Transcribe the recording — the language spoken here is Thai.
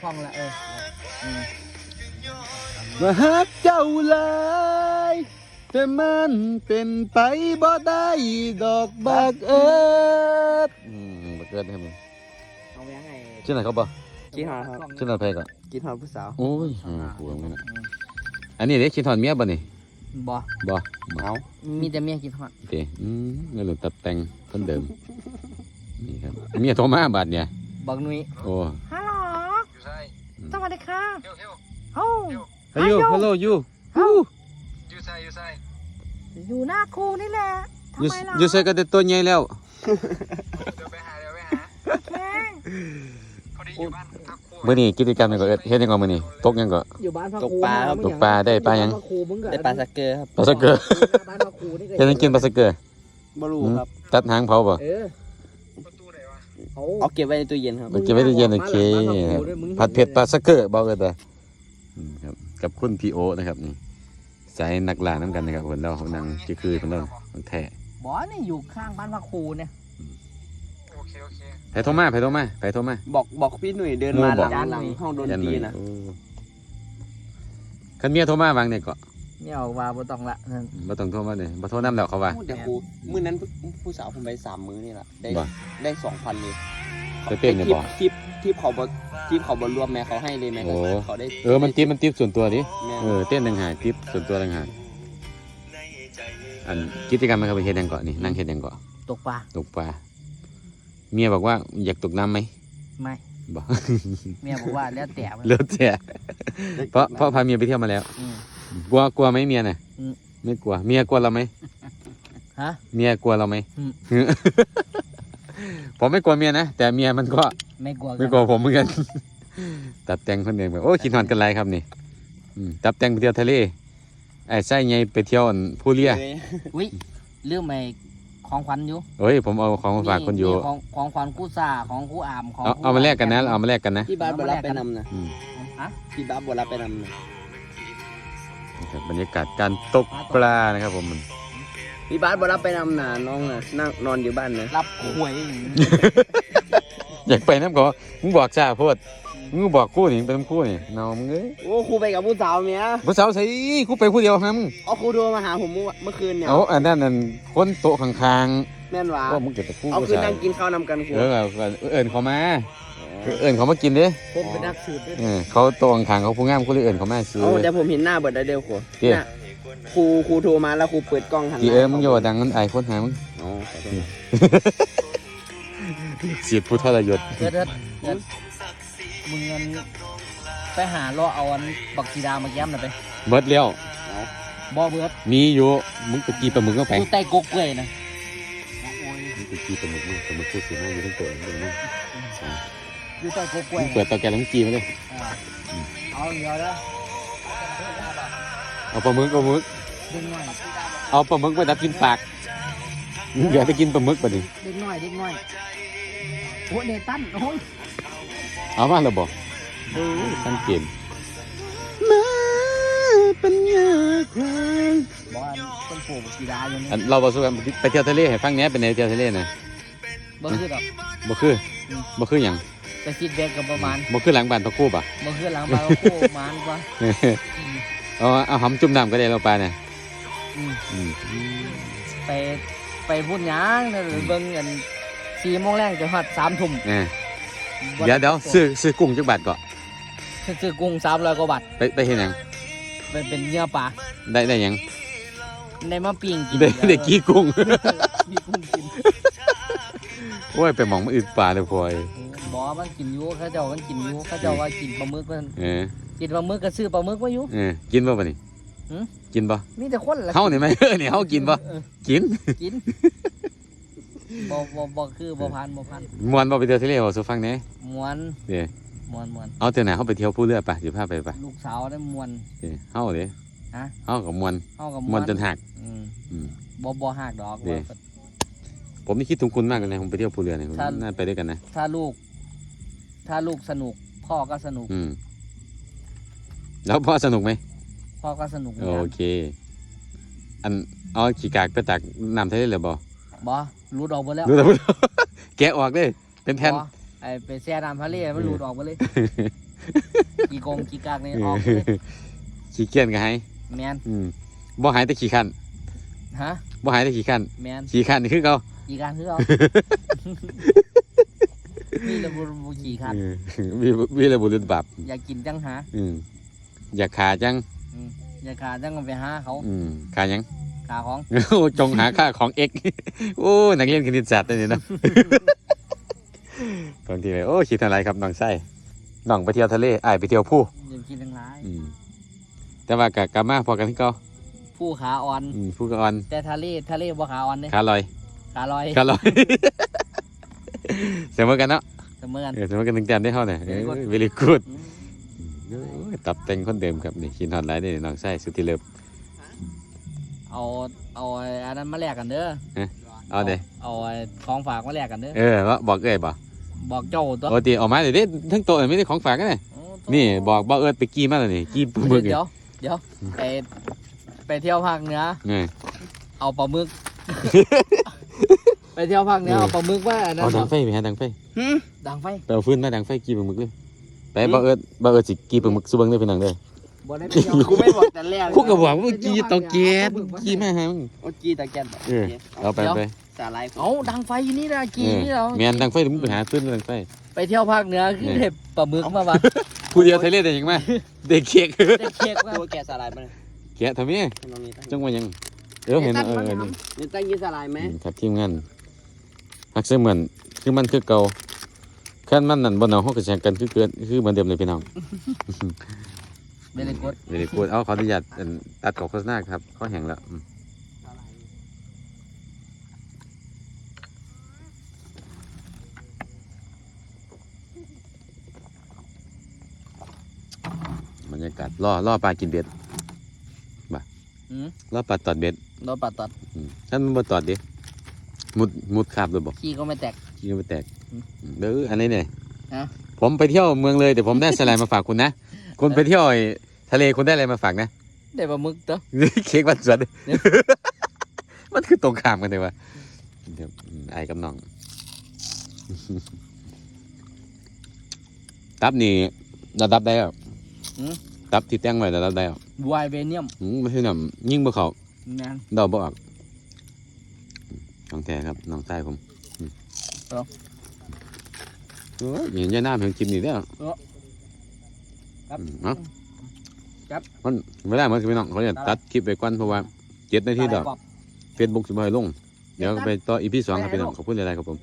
คล่องละเอออืมมาฮักเจ้าหลายแต่มันเป็นไปบ่ได้ดอกบักเอิดอืมบักเอิดนะครับเอาไว้ให้ชื่อไหนเขาบ่กินหอดครับชื่อไหนเพก่อนกินหอดผู้สาวโอ้ยอืมหัวมันน่ะอันนี้เด็กคิดถอนเมียบ่นี่บ่บ่เอามีแต่เมียกินฮอดโอเคอืมเงินหลุดตับแต่งคนเดิมนี่ครับเมียโทรมาบาดเนี่ยบักนุ้ยโอ้ ฮัลโหลสวัสดี ค่ะเฮ้าฮัลโหลฮัลโหลยูเฮ้ายูไซยูไซอยู่หน้าครูนี่แหละทำยูไมล่ะยูใส่ก็ได้ตัวใหญ่แล้ว เดี๋ยวไปหาเดี๋ยวไปหาแข้งพอดีอยู่บ้านพักครัวมื้อนี้กิจกรรมหยังก็เอิ้นเฮ็ดหยังก็มื้อนี้ตกหยังก็ อยู่บ้านพระตคกรูปลาครับ ตกปลาได้ปลายังพระครูมึงก็ได้ปลาสักเกอร์ครับปลาสะเกอบ้านพระครูนี่ก็เฮ็ดหยังกินปลาสะเกอบรูครับ ตัดหางเผาบ่เออ เขาเอาเก็บไว้ในตู้เย็นครับไปเก็บไว้ในเย็นโอเคผัดเผ็ดปลาสะเกอบอกเลยแต่อืมครับกับคุณพีโอนะครับนี่สายนักล่าน้ำกันนะครับคนเราคนนังจะคือคนเราคนแท้บ่นี่อยู่ข้างบ้านพระครูเนี่ยโอเคโอเคไผโทรมาไผโทรมาไผโทรมาบอกบอกพี่หนุ่ยเดินหมู่มาบหอกลังหลังห้องดนยันตหรีนุ่ยนะโอ้คันเมียโทรมาวางเนี่ยก็ เนี่ยเอาว่าบ่ต้องละนั่น บ่ต้องโทรมาเลยบ่โทรนำแล้วเขาว่า เดี๋ยวครูมื้อนั้นผู้สาวผมไปสามมื้อนี่แหละได้บ่ได้สองพันเลยไปเต้นเนี่ยบ่ทิปทิปเขาบทิปเขาบรวมแม่เขาให้เลยแม่โอ้เขาได้เออมันติปมันติปส่วนตัวดิแม่เออเต้นต่างหากติปส่วนตัวต่างหากอันกิจกรรมมันก็ไปเฮ็ดหยังเกาะนี่นั่งเฮ็ดหยังเกาะตกปลา ตกปลาเมียบอกว่าอยากตกน้ำไหมไม่ บ่ เมียบอกว่าแล้วแต่มันเลิศแท้เพราะเพราะพาเมียไปเที่ยวมาแล้ว อืม กลัวกลัวไหมเมียน่ะอืม ไม่กลัว เมียกลัวเราไหมฮะ เมียกลัวเราไหมอืม ผมไม่กลัวเมียนะแต่เมียมันก็ ไม่กลัวไม่กลัวผมเหมือนกัน ตัดแต่งคนเดียวแบบโอ้ยคิดหอนกันไรครับนี่อืมตับแต่งไปเที่ยวทะเลไอ้ไส้ไงไปเที่ยวอั่นผู้เลียเลยอุ้ยเรื่องใหม่ของขวัญอยู่เฮ้ยผมเอาของมาฝากคนอยู่ของของขวัญคู่ซาของคู่อามของเอาคู่เอามาแลกกันนะเอามาแลกกันนะ พี่บาสบรับไปนำนะอืมอะพี่บาสบรับไปนำนะ นะครับบรรยากาศการตกปลานะครับผมมันพี่บาสบรับไปนำนะน้องน่ะนั่งนอนอยู่บ้านนะรับหวยอยากไปน้ำก็มึงบอกจ้าโพดมึงบอกคู่นี่เป็นคู่นี่เนามึงเอ้ยโอ้ครูไปกับผู้สาวเมียผู้สาวใส่คู่ไปคู่เดียวครับมึงเอาครูโทรมาหาผมเมื่อเมื่อคืนเนี่ยเอาอันนั้นนั่นคนโต๊ะข้างแม่นหวาๆว่ามึงเกิดแต่คู่เอาผู้คืนสาวนั่งกินข้าวนำกันครูเออเอาเอิญเขามา เอิญเขามากินเด้ผมเป็นนักสืบด้วยเออเขาโต๊ะข้างๆเขาผู้งามกูเลยเอิญเขามาซื้อ เอาแต่ผมเห็นหน้าเบิดได้เดียวครูเอ๊ะน่ะครูครูโทรมาแล้วครูเปิดกล้องหันหกี่น้าเอ้ยมึงอย่าว่าดังนั้นไอ้คนหามึงอ๋อขอโทษเสียดผู้ทรยศเดี๋ยวเดี๋ยวเดี๋ยวมึงเงินไปหารอเอาอันบักสีดามาแย้มหน่อยไปเบิดแล้วบ่เบิดมีอยู่มึงไปกีปลาหมึกก็ไปกูใต้กกเกยนะมึงไปกีปลาหมึกมึงปลาหมึกพูดสิมึงอยู่ทั้งตัวมึงมึง อยู่ใต้กกเกมึยงเปิดเตาแก๊สแล้วมึงกีมาเลยเอาเดี๋ยวนะเอาปลาหมึกปลาหมึก เด็กน้อยเอาปลาหมึกไปดับกินปากมึงอยากจะกินปลาหมึกป่ะดิเด็กน้อยเด็กน้อยโอ้เนตันโอ้ยเอามาแล้วบอกตั้งเกมมาปัญญาควายบอกว่าต้นปลูกบักสีดาอยู่นี่อันเราบอกสู้กันไปเที่ยวทะเลให้ฟังเนี้ยเป็นไงเที่ยวทะเลน่ะบ่คือดอกบ่คือบ่คือหยัง ไปคิดแบกกับประมาณบ่คือหลังบ้านพระครู่ป่ะบ่คือหลังบาร์โคประมาณกว่าเอาเอาหำจุ่มน้ำก็ได้เราไปน่ะอืมอืมไปไปพูดหยังเด้อเบิ่งกันสี่โมงแรงจนฮอดสามทุ่มเออเดี๋ยวเดี๋ยวซื้อซื้อกุ้งจักบาทก่อนซื้อกุ้งสามร้อยกว่าบาทไปไปเฮ็ดหยังไปเป็นเนื้อปลาได้ได้หยังในมะปิงกินได้ได้กี่กุ้งมีกุ้งกินโอ้ยไปหมองมาอึดปลาเลยพลอย บอกว่ามันกินอยู่เขาเจ้ามันกินอยู่เขาเจ้าว่ากินปลาหมึกมันเออกินปลาหมึกก็ซื้อปลาหมึกมาอยู่ เออกินบ่บัดนี้หืม กินบ่มีแต่คนละเฮานี่ไหมเออนี่เฮากินบ่เออกินกินบ่บ่บ่คือบ่พันบ่พันม่วนบ่ไปเที่ยวทะเลบ่สู่ฟังแหน่มวนเด้อมวนมวนเอาเที่ยวไหนเฮาไปเที่ยวผู้เรือป่ะสิพาไปป่ะลูกสาวได้มวน เด้อเฮาเด้ฮะ เฮาก็ม่วนเฮากับม่วนจนหัก อืมอืม บ่บ่หักดอกเด้ ว่า ผมนี่คิดถึงคุณมากเลยนะผมไปเที่ยวผู้เรือเนี่ยผมถ้าน่าไปด้วยกันนะ ถ้าลูก ถ้าลูกสนุก พ่อก็สนุก อืม แล้วพ่อสนุกไหม พ่อก็สนุกเหมือนโอกันเค อันเอาขี้กากไปตักน้ำทะเลเลยบ่บ่รูดออกหมดแล้วรู้แต่พูด แกะออกเลยเป็นแผ่นบ่ไอ้ไปแช่น้ำทะเลมันรูดออกหมดเลย กี่โกงกี่กากนี่ออกเลยขี้เกียจก็ให้แมนอืมบ่หายแต่ขี้ขันฮะบ่หายแต่ขี้ขันแมนขี้ขันนี่คือเก่ากี่การคือเอา มีระบุบุกี่คันเออมีมีอะไรบุรุษบาปอยากกินจังหาอืมอยากขาจังอยากขาจังก็ไปหาเขาอืมขาหยังขาของโอ้จงหาค่าของเอกโอ้นักเรียนคณิตศาสตร์ตัวนี้เนาะบางทีเลยโอ้คิดอะไรครับน้องไส้น้องไปเที่ยวทะเลอ้ายไปเที่ยวผู้อยากกินทั้งหลายอืมแต่ว่ากะกลับมาพอกันที่เก่าผู้ขาอ่อนอืมผู้ก็อ่อน แต่ทะเลทะเลบ่ขาอ่อนเด้ขาลอยขาลอยขาลอย เสมอกันเนาะเสมอกันเออเสมอกันถึงแต้มได้เท่าไหร่ Very good เวลีกูดอืมตับเต็งคนเดิมครับนี่คินฮอดไลน์นี่น้องไส้สุดที่เลิฟเอาเอาอันนั้นมาแลกกันเด้อเอาเด้เอาของฝากมาแลกกันเด้อเออว่าบอกเอ้ยบ่บอกเจ้าตัวโอ้ตีออกมาเดี๋ยวนี้ทั้งโต๊ะไม่ได้ของฝากกันเลยโอ้โถ่นี่บอกบอกเอิร์ดไปกี้มาแล้วนี่กี้ปลาหมึกเดี๋ยวเดี๋ยวไปไปเที่ยวภาคเหนือนี่เอาปลาหมึกไป เที่ยวภาคเหนือเอาปลาหมึกว่าอันนั้นเอาดังไฟไปหาดังไฟดังไฟไปเอาฟืนมาดังไฟกี้ปลาหมึกเลยไปบอกเอิร์ดบอกเอิร์ดสิกี้ปลาหมึกสู้เบังได้เป็นหนังเด้อบ่ได้ไปเที่ยวกูไม่บอกแต่แรกกูก็บอกว่ากี้เตาแก๊สกี้มาหามึงโอ้จีตะแกนเออเอาไปไปสาลายเอาดังไฟอยู่นี่นะกี่นี่เราแมนดังไฟถึงไปหาฟืนมาดังไฟไปเที่ยวภาคเหนือคือเห็บปลาหมึกมาบ้าผู้เดียวไทยเล่นได้ยังไงเด็กเค้กได้เค้กมาตัวแกสาลายมาเลยแกะทำไมตรงนี้ตั้งจังว่ายังเออเห็นเออเออนี่นี่ตั้งยี่สาลายไหมอืมครับทีมงาน ฮักเสมือนคือมันคือเก่าขั้นมันนั่นบนเอาห้องกระแชงกันคือเกินคือเหมือนเดิมเลยพี่น้องเบลกดไม่ได้พูดเอาขออนุญาตอันตัดกรอบโฆษณาครับข้อแห้งแล้วอืมบรรยากาศล่อล่อปลากินเบ็ดอืมล่อปลาตอดเบ็ดโดนปัดตัด อืมท่านมันบ่ตอดดิ มุดมุดคาบเลยบอกขี้ก็ไม่แตก ขี้มันแตกอืมเด้ออันนี้เนี่ยฮะ ผมไปเที่ยวเมืองเลยแต่ผมได้สไลด์มาฝากคุณนะคุณไปเที่ยวไอ้ทะเลคุณได้อะไรมาฝากนะ ได้ปลาหมึกตัว เค้กวันสวนเดี๋ยวมันคือตรงข้ามกันเลยวะเดี๋ยวอืมไอ้กับน้อง ตับนี่ระดับได้แล้วตับที่แต่งไว้ระดับได้แล้ววายเวเนียมอืมไม่ใช่หนำยิ่งบ่เขาแมนเดาบ่ออก น้องแท้ครับน้องใต้ผมอืมเอ้าโอ้ยเห็นยายน้ำเห็นคลิปนี้แล้วครับอืมเอ้าครับมันเวลามันคือพี่น้องเขาจะตัดคลิปไปก่อนเพราะว่าเจ็ดนาทีดอกเฟซบุ๊กสิบ่ให้ลง เดี๋ยวไปต่ออีพีสองครับพี่น้องขอบคุณหลายๆครับผม